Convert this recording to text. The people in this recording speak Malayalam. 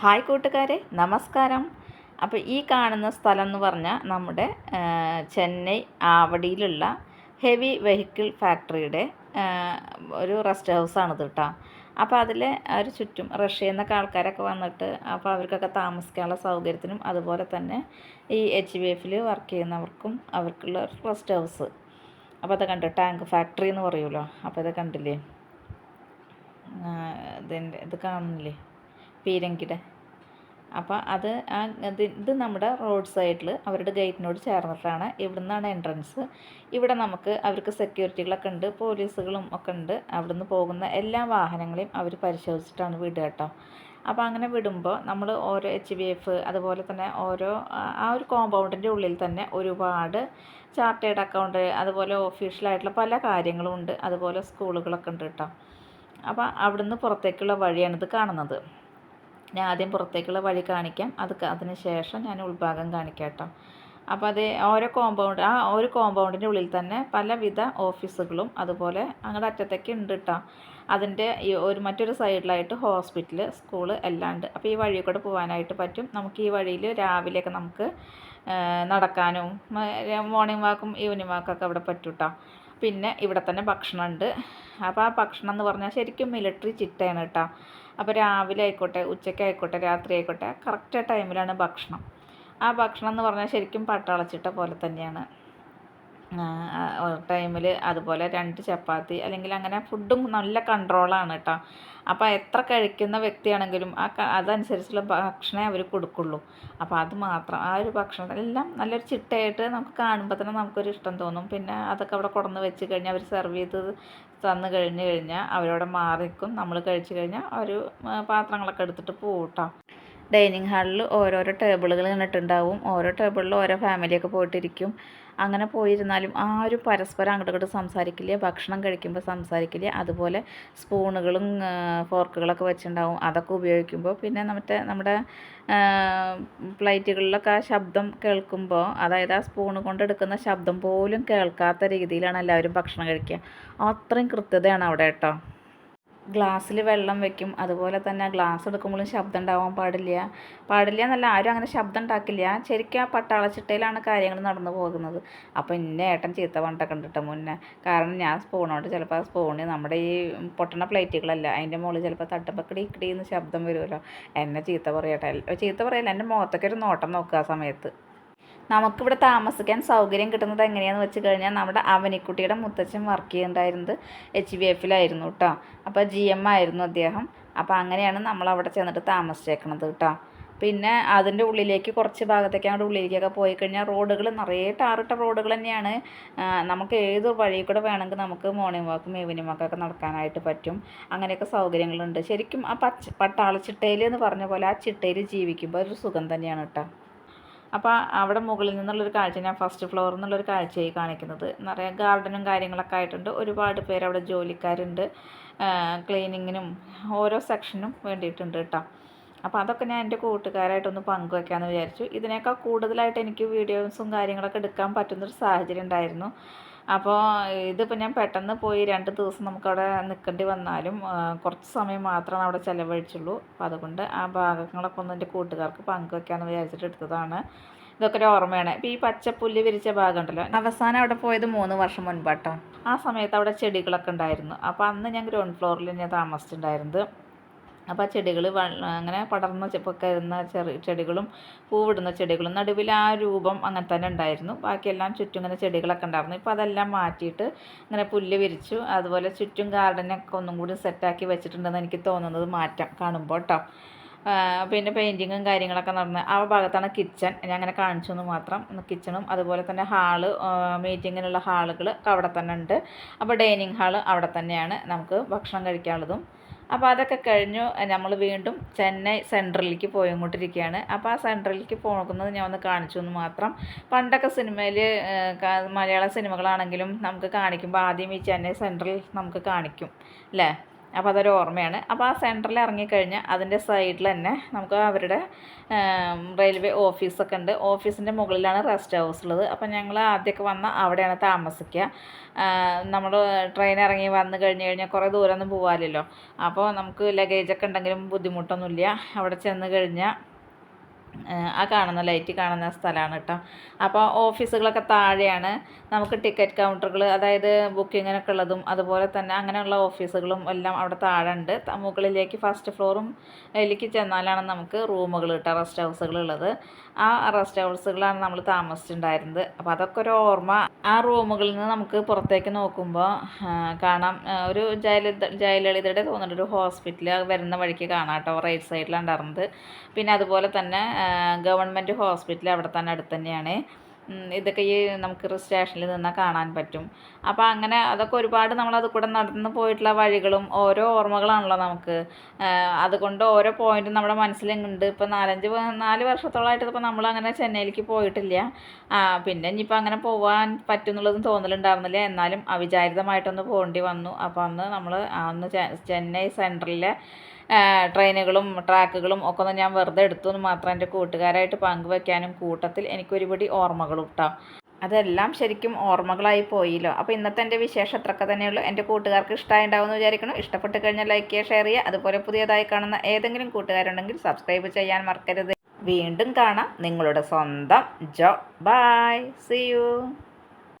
ഹായ് കൂട്ടുകാരെ നമസ്കാരം. അപ്പോൾ ഈ കാണുന്ന സ്ഥലം എന്ന് പറഞ്ഞാൽ നമ്മുടെ ചെന്നൈ ആവടിയിലുള്ള ഹെവി വെഹിക്കിൾ ഫാക്ടറിയുടെ ഒരു റെസ്റ്റ് ഹൗസാണിത് കേട്ടോ അപ്പോൾ അതിൽ ഒരു ചുറ്റും റഷ്യയിൽ നിന്നൊക്കെ ആൾക്കാരൊക്കെ വന്നിട്ട് അപ്പോൾ അവർക്കൊക്കെ താമസിക്കാനുള്ള സൗകര്യത്തിനും അതുപോലെ തന്നെ ഈ എച്ച് ബി എഫിൽ വർക്ക് ചെയ്യുന്നവർക്കും അവർക്കുള്ള റെസ്റ്റ് ഹൗസ്. അപ്പോൾ അത് കണ്ടു? ടാങ്ക് ഫാക്ടറി എന്ന് പറയുമല്ലോ അപ്പോൾ ഇത് കണ്ടില്ലേ? ഇതിന്റെ ഇത് കാണുന്നില്ലേ? പീരങ്കിയുടെ അപ്പോൾ അത് ആ ഇത് നമ്മുടെ റോഡ് സൈഡിൽ അവരുടെ ഗേറ്റിനോട് ചേർന്നിട്ടാണ് ഇവിടെ നിന്നാണ് എൻട്രൻസ്. ഇവിടെ നമുക്ക് അവർക്ക് സെക്യൂരിറ്റികളൊക്കെ ഉണ്ട് പോലീസുകളും ഒക്കെ ഉണ്ട്. അവിടെ നിന്ന് പോകുന്ന എല്ലാ വാഹനങ്ങളെയും അവർ പരിശോധിച്ചിട്ടാണ് വിടുക കേട്ടോ. അപ്പോൾ അങ്ങനെ വിടുമ്പോൾ നമ്മൾ ഓരോ എച്ച് ബി എഫ് അതുപോലെ തന്നെ ഓരോ ആ- ഒരു കോമ്പൗണ്ടിന്റെ ഉള്ളിൽ തന്നെ ഒരുപാട് ചാർട്ടേഡ് അക്കൗണ്ട് അതുപോലെ ഓഫീഷ്യലായിട്ടുള്ള പല കാര്യങ്ങളും ഉണ്ട്. അതുപോലെ സ്കൂളുകളൊക്കെ ഉണ്ട് കേട്ടോ. അപ്പോൾ അവിടുന്ന് പുറത്തേക്കുള്ള വഴിയാണിത് കാണുന്നത്. ഞാൻ ആദ്യം പുറത്തേക്കുള്ള വഴി കാണിക്കാം. അത് അതിന് ശേഷം ഞാൻ ഉൾഭാഗം കാണിക്കാം കേട്ടോ അപ്പോൾ അത് ഓരോ കോമ്പൗണ്ട് ആ ഒരു കോമ്പൗണ്ടിന്റെ ഉള്ളിൽ തന്നെ പലവിധ ഓഫീസുകളും അതുപോലെ അങ്ങോട്ട് അറ്റത്തേക്ക് ഉണ്ട് കേട്ടോ അതിന്റെ ഒരു മറ്റൊരു സൈഡിലായിട്ട് ഹോസ്പിറ്റൽ സ്കൂൾ എല്ലാം ഉണ്ട് അപ്പോൾ ഈ വഴി കൂടെ പോകാനായിട്ട് പറ്റും. നമുക്ക് ഈ വഴിയിൽ രാവിലെയൊക്കെ നമുക്ക് നടക്കാനും മോർണിംഗ് വാക്കും ഈവനിങ് വാക്കൊക്കെ അവിടെ പറ്റും കേട്ടോ പിന്നെ ഇവിടെ തന്നെ ഭക്ഷണമുണ്ട് അപ്പോൾ ആ ഭക്ഷണം എന്ന് പറഞ്ഞാൽ ശരിക്കും മിലിറ്ററി ചിട്ടയാണ് കേട്ടോ അപ്പോൾ രാവിലെ ആയിക്കോട്ടെ ഉച്ചയ്ക്കായിക്കോട്ടെ രാത്രി ആയിക്കോട്ടെ കറക്റ്റ് ടൈമിലാണ് ഭക്ഷണം. ആ ഭക്ഷണം എന്ന് പറഞ്ഞാൽ ശരിക്കും പട്ടളച്ചിട്ട പോലെ തന്നെയാണ്. ടൈമിൽ അതുപോലെ രണ്ട് ചപ്പാത്തി അല്ലെങ്കിൽ അങ്ങനെ ഫുഡും നല്ല കൺട്രോളാണ് കേട്ടോ അപ്പോൾ എത്ര കഴിക്കുന്ന വ്യക്തിയാണെങ്കിലും ആ അതനുസരിച്ചുള്ള ഭക്ഷണമേ അവർ കൊടുക്കുള്ളൂ. അപ്പോൾ അത് മാത്രം. ആ ഒരു ഭക്ഷണം എല്ലാം നല്ലൊരു ചിട്ടയായിട്ട് നമുക്ക് കാണുമ്പോൾ തന്നെ നമുക്കൊരു ഇഷ്ടം തോന്നും. പിന്നെ അതൊക്കെ അവിടെ കൊണ്ടുവന്ന് വെച്ച് കഴിഞ്ഞാൽ അവർ സെർവ് ചെയ്ത് തന്നു കഴിഞ്ഞ് കഴിഞ്ഞാൽ അവരവിടെ മാറിക്കും. നമ്മൾ കഴിച്ച് കഴിഞ്ഞാൽ അവർ പാത്രങ്ങളൊക്കെ എടുത്തിട്ട് പോകും കേട്ടോ ഡൈനിങ് ഹാളിൽ ഓരോരോ ടേബിളുകൾ കണ്ടിട്ടുണ്ടാവും. ഓരോ ടേബിളിൽ ഓരോ ഫാമിലിയൊക്കെ പോയിട്ടിരിക്കും. അങ്ങനെ പോയിരുന്നാലും ആരും പരസ്പരം അങ്ങോട്ട് ഇങ്ങോട്ട് സംസാരിക്കില്ല. ഭക്ഷണം കഴിക്കുമ്പോൾ സംസാരിക്കില്ല. അതുപോലെ സ്പൂണുകളും ഫോർക്കുകളൊക്കെ വെച്ചിട്ടുണ്ടാവും. അതൊക്കെ ഉപയോഗിക്കുമ്പോൾ പിന്നെ മറ്റേ നമ്മുടെ പ്ലേറ്റുകളിലൊക്കെ ആ ശബ്ദം കേൾക്കുമ്പോൾ അതായത് ആ സ്പൂണ് കൊണ്ടെടുക്കുന്ന ശബ്ദം പോലും കേൾക്കാത്ത രീതിയിലാണ് എല്ലാവരും ഭക്ഷണം കഴിക്കുക. അത്രയും കൃത്യതയാണ് അവിടെ കേട്ടോ. ഗ്ലാസ്സിൽ വെള്ളം വെക്കും. അതുപോലെ തന്നെ ഗ്ലാസ് എടുക്കുമ്പോഴും ശബ്ദം ഉണ്ടാവാൻ പാടില്ല. പാടില്ല എന്നല്ല ആരും അങ്ങനെ ശബ്ദം ഉണ്ടാക്കില്ല. ശരിക്കും ആ പട്ടാളച്ചിട്ടയിലാണ് കാര്യങ്ങൾ നടന്നു പോകുന്നത്. അപ്പോൾ ഇന്ന ഏട്ടൻ ചീത്ത പറഞ്ഞിട്ടൊക്കെ ഉണ്ട് മുന്നേ. കാരണം ഞാൻ സ്പൂണോണ്ട് ചിലപ്പോൾ ആ സ്പൂണ് നമ്മുടെ ഈ പൊട്ടണ പ്ലേറ്റുകളല്ല അതിന്റെ മുകളിൽ ചിലപ്പോൾ തട്ടുമ്പോൾ കിടി എന്ന് ശബ്ദം വരുമല്ലോ എന്നെ ചീത്ത പറയട്ടെ. ചീത്ത പറയല്ല എന്റെ മുഖത്തൊക്കെ ഒരു നോട്ടം നോക്കുക ആ സമയത്ത്. നമുക്കിവിടെ താമസിക്കാൻ സൗകര്യം കിട്ടുന്നത് എങ്ങനെയാണെന്ന് വെച്ച് കഴിഞ്ഞാൽ നമ്മുടെ അവനിക്കുട്ടിയുടെ മുത്തച്ഛൻ വർക്ക് ചെയ്യുന്നുണ്ടായിരുന്നത് എച്ച് ബി എഫിലായിരുന്നു കേട്ടോ അപ്പോൾ ജി എം ആയിരുന്നു അദ്ദേഹം. അപ്പോൾ അങ്ങനെയാണ് നമ്മൾ അവിടെ ചെന്നിട്ട് താമസിച്ചേക്കണത് കേട്ടോ പിന്നെ അതിന്റെ ഉള്ളിലേക്ക് കുറച്ച് ഭാഗത്തേക്ക് അങ്ങോട്ട് ഉള്ളിലേക്കൊക്കെ പോയി കഴിഞ്ഞാൽ റോഡുകൾ നിറയെ ടാറിട്ട റോഡുകൾ തന്നെയാണ്. നമുക്ക് ഏത് വഴി കൂടെ വേണമെങ്കിൽ നമുക്ക് മോർണിംഗ് വാക്കും ഈവനിങ് വാക്കൊക്കെ നടക്കാനായിട്ട് പറ്റും. അങ്ങനെയൊക്കെ സൗകര്യങ്ങളുണ്ട്. ശരിക്കും ആ പച്ച പട്ടാള ചിട്ടയിൽ എന്ന് പറഞ്ഞ പോലെ ആ ചിട്ടയിൽ ജീവിക്കുമ്പോൾ ഒരു സുഖം തന്നെയാണ് കേട്ടോ അപ്പോൾ അവിടെ മുകളിൽ നിന്നുള്ളൊരു കാഴ്ച ഞാൻ ഫസ്റ്റ് ഫ്ലോറിൽ നിന്നുള്ളൊരു കാഴ്ചയായി കാണിക്കുന്നത്. നിറയെ ഗാർഡനും കാര്യങ്ങളൊക്കെ ആയിട്ടുണ്ട്. ഒരുപാട് പേര് അവിടെ ജോലിക്കാരുണ്ട്. ക്ലീനിങ്ങിനും ഓരോ സെക്ഷനും വേണ്ടിയിട്ടുണ്ട് കേട്ടോ. അപ്പോൾ അതൊക്കെ ഞാൻ എന്റെ കൂട്ടുകാരായിട്ടൊന്ന് പങ്കുവെക്കാമെന്ന് വിചാരിച്ചു. ഇതിനേക്കാൾ കൂടുതലായിട്ട് എനിക്ക് വീഡിയോസും കാര്യങ്ങളൊക്കെ എടുക്കാൻ പറ്റുന്നൊരു സാഹചര്യം ഉണ്ടായിരുന്നു. അപ്പോൾ ഇതിപ്പോൾ ഞാൻ പെട്ടെന്ന് പോയി രണ്ട് ദിവസം നമുക്കവിടെ നിൽക്കേണ്ടി വന്നാലും കുറച്ച് സമയം മാത്രമാണ് അവിടെ ചിലവഴിച്ചുള്ളൂ. അപ്പോൾ അതുകൊണ്ട് ആ ഭാഗങ്ങളൊക്കെ ഒന്ന് എന്റെ കൂട്ടുകാർക്ക് പങ്കുവെക്കാമെന്ന് വിചാരിച്ചിട്ട് എടുത്തതാണ്. ഇതൊക്കെ ഒരു ഓർമ്മയാണ്. ഇപ്പോൾ ഈ പച്ചപ്പുല്ല് വിരിച്ച ഭാഗം ഉണ്ടല്ലോ അവസാനം അവിടെ പോയത് മൂന്ന് വർഷം മുൻപാട്ടോ. ആ സമയത്ത് അവിടെ ചെടികളൊക്കെ ഉണ്ടായിരുന്നു. അപ്പോൾ അന്ന് ഞാൻ ഗ്രൗണ്ട് ഫ്ലോറിൽ ഞാൻ താമസിച്ചിട്ടുണ്ടായിരുന്നത്. അപ്പോൾ ആ ചെടികൾ അങ്ങനെ പടർന്ന് പൊക്കരുന്ന ചെറിയ ചെടികളും പൂവിടുന്ന ചെടികളും നടുവിൽ ആ രൂപം അങ്ങനെ തന്നെ ഉണ്ടായിരുന്നു. ബാക്കിയെല്ലാം ചുറ്റും ഇങ്ങനെ ചെടികളൊക്കെ ഉണ്ടായിരുന്നു. ഇപ്പോൾ അതെല്ലാം മാറ്റിയിട്ട് ഇങ്ങനെ പുല്ല് വിരിച്ചു അതുപോലെ ചുറ്റും ഗാർഡനൊക്കെ ഒന്നും കൂടി സെറ്റാക്കി വെച്ചിട്ടുണ്ടെന്ന് എനിക്ക് തോന്നുന്നത് മാറ്റം കാണുമ്പോൾ കേട്ടോ പിന്നെ പെയിന്റിങ്ങും കാര്യങ്ങളൊക്കെ നടന്ന് ആ ഭാഗത്താണ് കിച്ചൺ ഞാൻ അങ്ങനെ കാണിച്ചു എന്ന് മാത്രം. കിച്ചണും അതുപോലെ തന്നെ ഹാൾ മീറ്റിങ്ങിനുള്ള ഹാളുകൾ അവിടെ തന്നെ ഉണ്ട്. അപ്പോൾ ഡൈനിങ് ഹാൾ അവിടെ തന്നെയാണ് നമുക്ക് ഭക്ഷണം കഴിക്കാനുള്ളതും അപ്പോൾ അതൊക്കെ കഴിഞ്ഞു. നമ്മൾ വീണ്ടും ചെന്നൈ സെൻട്രലിലേക്ക് പോയിക്കൊണ്ടിരിക്കുകയാണ് അപ്പോൾ ആ സെൻട്രലിലേക്ക് പോകുന്നത് ഞാൻ ഒന്ന് കാണിച്ചു എന്ന് മാത്രം. പണ്ടൊക്കെ സിനിമയിൽ മലയാള സിനിമകളാണെങ്കിലും നമുക്ക് കാണിക്കുമ്പോൾ ആദ്യം ഈ ചെന്നൈ സെൻട്രൽ നമുക്ക് കാണിക്കും. അല്ലേ അപ്പോൾ അതൊരു ഓർമ്മയാണ്. അപ്പോൾ ആ സെന്ററിൽ ഇറങ്ങിക്കഴിഞ്ഞാൽ അതിന്റെ സൈഡിൽ തന്നെ നമുക്ക് അവരുടെ റെയിൽവേ ഓഫീസൊക്കെ ഉണ്ട്. ഓഫീസിന്റെ മുകളിലാണ് റെസ്റ്റ് ഹൗസ് ഉള്ളത്. അപ്പോൾ ഞങ്ങൾ ആദ്യമൊക്കെ വന്ന അവിടെയാണ് താമസിക്കുക. നമ്മൾ ട്രെയിൻ ഇറങ്ങി വന്നു കഴിഞ്ഞ് കഴിഞ്ഞാൽ കുറേ ദൂരമൊന്നും പോകാമല്ലോ അപ്പോൾ നമുക്ക് ലഗേജൊക്കെ ഉണ്ടെങ്കിലും ബുദ്ധിമുട്ടൊന്നുമില്ല. അവിടെ ചെന്ന് കഴിഞ്ഞാൽ ആ കാണുന്ന ലൈറ്റ് കാണുന്ന സ്ഥലമാണ് കേട്ടോ. അപ്പോൾ ഓഫീസുകളൊക്കെ താഴെയാണ്. നമുക്ക് ടിക്കറ്റ് കൗണ്ടറുകൾ അതായത് ബുക്കിങ്ങിനൊക്കെ ഉള്ളതും അതുപോലെ തന്നെ അങ്ങനെയുള്ള ഓഫീസുകളും എല്ലാം അവിടെ താഴെ ഉണ്ട്. മുകളിലേക്ക് ഫസ്റ്റ് ഫ്ലോറും അതിലേക്ക് ചെന്നാലാണ് നമുക്ക് റൂമുകൾ കിട്ടുക റെസ്റ്റ് ഹൗസുകൾ ഉള്ളത്. ആ റെസ്റ്റ് ഹൗസുകളാണ് നമ്മൾ താമസിച്ചിട്ടുണ്ടായിരുന്നത്. അപ്പോൾ അതൊക്കെ ഒരു ഓർമ്മ. ആ റൂമുകളിൽ നിന്ന് നമുക്ക് പുറത്തേക്ക് നോക്കുമ്പോൾ കാണാം. ഒരു ജയലളിത ജയലളിതയുടെ തോന്നുന്നുണ്ട് ഒരു ഹോസ്പിറ്റൽ വരുന്ന വഴിക്ക് കാണാം കേട്ടോ റൈറ്റ് സൈഡിലാണ് ഉണ്ടായിരുന്നത്. പിന്നെ അതുപോലെ തന്നെ ഗവൺമെന്റ് ഹോസ്പിറ്റൽ അവിടെ തന്നെ അടുത്ത് തന്നെയാണ് ഇതൊക്കെ ഈ നമുക്ക് സ്റ്റേഷനിൽ നിന്നാൽ കാണാൻ പറ്റും. അപ്പോൾ അങ്ങനെ അതൊക്കെ ഒരുപാട് നമ്മൾ അത് കൂടെ നടന്ന് പോയിട്ടുള്ള വഴികളും ഓരോ ഓർമ്മകളാണല്ലോ നമുക്ക്. അതുകൊണ്ട് ഓരോ പോയിന്റും നമ്മുടെ മനസ്സിലുണ്ട് ഇപ്പോൾ നാലഞ്ച് നാല് വർഷത്തോളമായിട്ട് ഇപ്പോൾ നമ്മൾ അങ്ങനെ ചെന്നൈയിലേക്ക് പോയിട്ടില്ല. പിന്നെ ഇനിയിപ്പോൾ അങ്ങനെ പോകാൻ പറ്റുന്നുള്ളതും തോന്നലുണ്ടായിരുന്നില്ല. എന്നാലും അവിചാരിതമായിട്ടൊന്ന് പോകേണ്ടി വന്നു. അപ്പോൾ അന്ന് നമ്മൾ അന്ന് ചെന്നൈ സെൻട്രലിലെ ട്രെയിനുകളും ട്രാക്കുകളും ഒക്കെ ഒന്ന് ഞാൻ വെറുതെ എടുത്തു എന്ന് മാത്രം എന്റെ കൂട്ടുകാരായിട്ട് പങ്കുവെക്കാനും കൂട്ടത്തിൽ എനിക്കൊരുപിടി ഓർമ്മകളും കേട്ടോ അതെല്ലാം ശരിക്കും ഓർമ്മകളായി പോയില്ലോ. അപ്പോൾ ഇന്നത്തെ എന്റെ വിശേഷം അത്രക്ക തന്നെയുള്ളൂ. എന്റെ കൂട്ടുകാർക്ക് ഇഷ്ടമായിട്ടുണ്ടാവുമെന്ന് വിചാരിക്കണം ഇഷ്ടപ്പെട്ട് കഴിഞ്ഞാൽ ലൈക്ക് ചെയ്യുക ഷെയർ ചെയ്യുക. അതുപോലെ പുതിയതായി കാണുന്ന ഏതെങ്കിലും കൂട്ടുകാരുണ്ടെങ്കിൽ സബ്സ്ക്രൈബ് ചെയ്യാൻ മറക്കരുത്. വീണ്ടും കാണാം. നിങ്ങളുടെ സ്വന്തം ജോ. By C U